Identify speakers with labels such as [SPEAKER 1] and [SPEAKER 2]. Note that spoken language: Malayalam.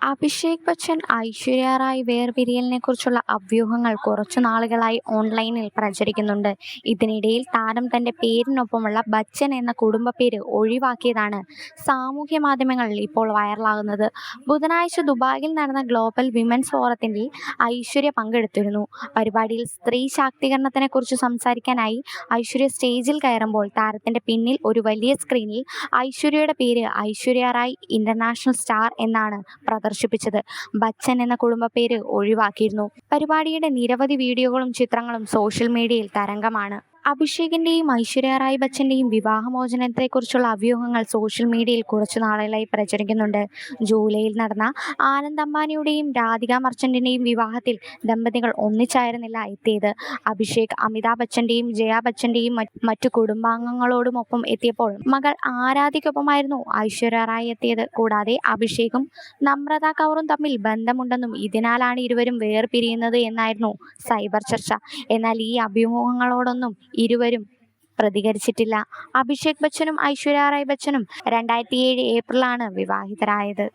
[SPEAKER 1] അഭിഷേക് ബച്ചൻ ഐശ്വര്യ റായ് വേർപിരിയലിനെ കുറിച്ചുള്ള അഭ്യൂഹങ്ങൾ കുറച്ചു നാളുകളായി ഓൺലൈനിൽ പ്രചരിക്കുന്നുണ്ട്. ഇതിനിടയിൽ താരം തന്റെ പേരിനൊപ്പമുള്ള ബച്ചൻ എന്ന കുടുംബപ്പേര് ഒഴിവാക്കിയതാണ് സാമൂഹ്യ മാധ്യമങ്ങളിൽ ഇപ്പോൾ വൈറലാകുന്നത്. ബുധനാഴ്ച ദുബായിൽ നടന്ന ഗ്ലോബൽ വിമൻസ് ഫോറത്തിൽ ഐശ്വര്യ പങ്കെടുത്തിരുന്നു. പരിപാടിയിൽ സ്ത്രീ ശാക്തീകരണത്തിനെ കുറിച്ച് സംസാരിക്കാനായി ഐശ്വര്യ സ്റ്റേജിൽ കയറുമ്പോൾ താരത്തിന്റെ പിന്നിൽ ഒരു വലിയ സ്ക്രീനിൽ ഐശ്വര്യയുടെ പേര് ഐശ്വര്യ റായ് ഇന്റർനാഷണൽ സ്റ്റാർ എന്നാണ് പ്രദർശിപ്പിച്ചത് ബച്ചൻ എന്ന കുടുംബ പേര് ഒഴിവാക്കിയിരുന്നു. പരിപാടിയുടെ നിരവധി വീഡിയോകളും ചിത്രങ്ങളും സോഷ്യൽ മീഡിയയിൽ തരംഗമാണ്. അഭിഷേകിന്റെയും ഐശ്വര്യ റായ് ബച്ചന്റെയും വിവാഹമോചനത്തെക്കുറിച്ചുള്ള അഭ്യൂഹങ്ങൾ സോഷ്യൽ മീഡിയയിൽ കുറച്ചു നാളുകളായി പ്രചരിക്കുന്നുണ്ട്. ജൂലൈയിൽ നടന്ന ആനന്ദ് അംബാനിയുടെയും രാധിക മർച്ചന്റിന്റെയും വിവാഹത്തിൽ ദമ്പതികൾ ഒന്നിച്ചായിരുന്നില്ല എത്തിയത്. അഭിഷേക് അമിതാഭ് ബച്ചന്റെയും ജയ ബച്ചന്റെയും മറ്റു കുടുംബാംഗങ്ങളോടുമൊപ്പം എത്തിയപ്പോൾ മകൾ ആരാധിക്കൊപ്പമായിരുന്നു ഐശ്വര്യ റായ് എത്തിയത്. കൂടാതെ അഭിഷേകും നമ്രത കൗറും തമ്മിൽ ബന്ധമുണ്ടെന്നും ഇതിനാലാണ് ഇരുവരും വേർപിരിയുന്നത് എന്നായിരുന്നു സൈബർ ചർച്ച. എന്നാൽ ഈ അഭ്യൂഹങ്ങളോടൊന്നും ഇരുവരും പ്രതികരിച്ചിട്ടില്ല. അഭിഷേക് ബച്ചനും ഐശ്വര്യ റായ് ബച്ചനും രണ്ടായിരത്തി ഏഴ് ഏപ്രിലാണ് വിവാഹിതരായത്.